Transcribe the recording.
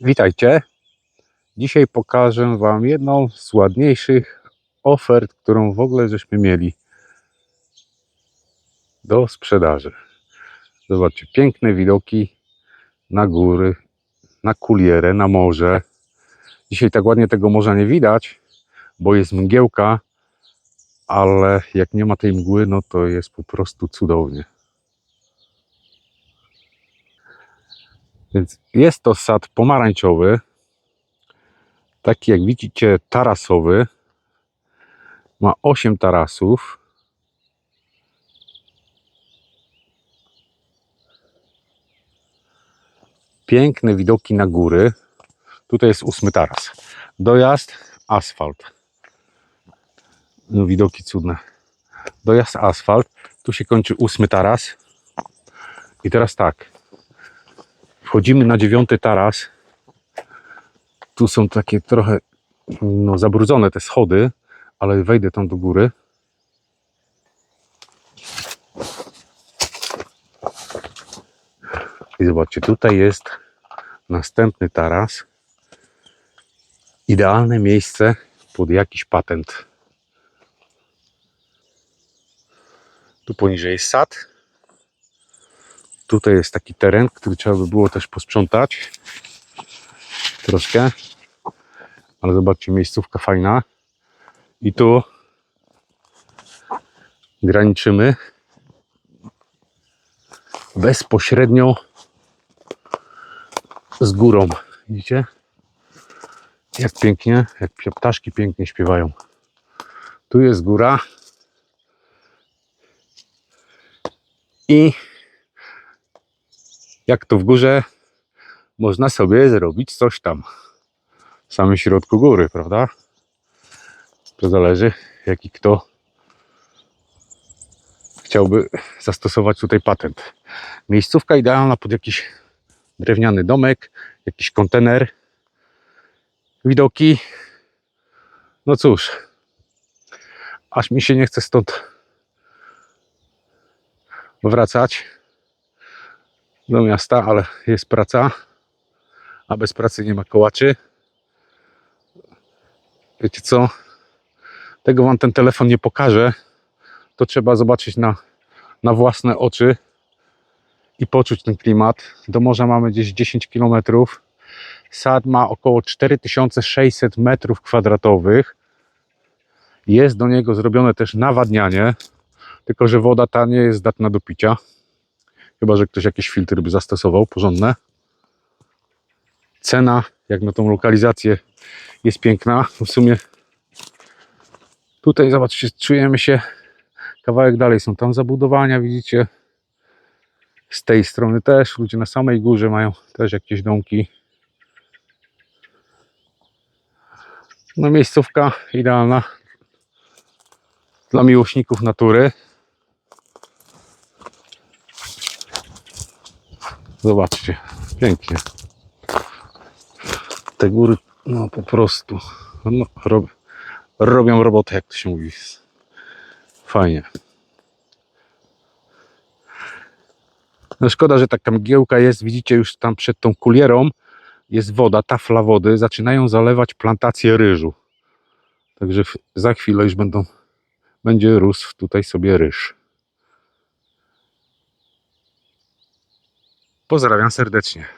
Witajcie. Dzisiaj pokażę Wam jedną z ładniejszych ofert, którą w ogóle żeśmy mieli do sprzedaży. Zobaczcie, piękne widoki na góry, na kulierę, na morze. Dzisiaj tak ładnie tego morza nie widać, bo jest mgiełka, ale jak nie ma tej mgły, no to jest po prostu cudownie. Więc jest to sad pomarańczowy, taki jak widzicie tarasowy. Ma 8 tarasów. Piękne widoki na góry. Tutaj jest ósmy taras. Dojazd, asfalt. No, widoki cudne. Dojazd, asfalt. Tu się kończy ósmy taras. I teraz tak. Wchodzimy na dziewiąty taras. Tu są takie trochę no, zabrudzone te schody, ale wejdę tam do góry. I zobaczcie, tutaj jest następny taras. Idealne miejsce pod jakiś patent. Tu poniżej jest sad. Tutaj jest taki teren, który trzeba by było też posprzątać. Troszkę. Ale zobaczcie, miejscówka fajna. I tu graniczymy bezpośrednio z górą. Widzicie? Jak pięknie, jak ptaszki pięknie śpiewają. Tu jest góra. I jak to w górze, można sobie zrobić coś tam. W samym środku góry, prawda? To zależy, jaki kto chciałby zastosować tutaj patent. Miejscówka idealna pod jakiś drewniany domek, jakiś kontener. Widoki. No cóż, aż mi się nie chce stąd wracać do miasta, ale jest praca, a bez pracy nie ma kołaczy. Wiecie co? Tego wam ten telefon nie pokaże. To trzeba zobaczyć na, na własne oczy i poczuć ten klimat. Do morza mamy gdzieś 10 km. Sad ma około 4600 metrów kwadratowych. Jest do niego zrobione też nawadnianie, tylko że woda ta nie jest zdatna do picia. Chyba, że ktoś jakieś filtry by zastosował porządne. Cena, jak na tą lokalizację, jest piękna. W sumie tutaj, zobaczcie, czujemy się kawałek dalej. Są tam zabudowania, widzicie. Z tej strony też. Ludzie na samej górze mają też jakieś domki. No miejscówka idealna dla miłośników natury. Zobaczcie, pięknie. Te góry, no po prostu, no, rob, robią robotę, jak to się mówi. Fajnie. No szkoda, że taka mgiełka jest, widzicie już tam przed tą kulierą jest woda, tafla wody, zaczynają zalewać plantację ryżu. Także za chwilę już będą, będzie rósł tutaj sobie ryż. Pozdrawiam serdecznie.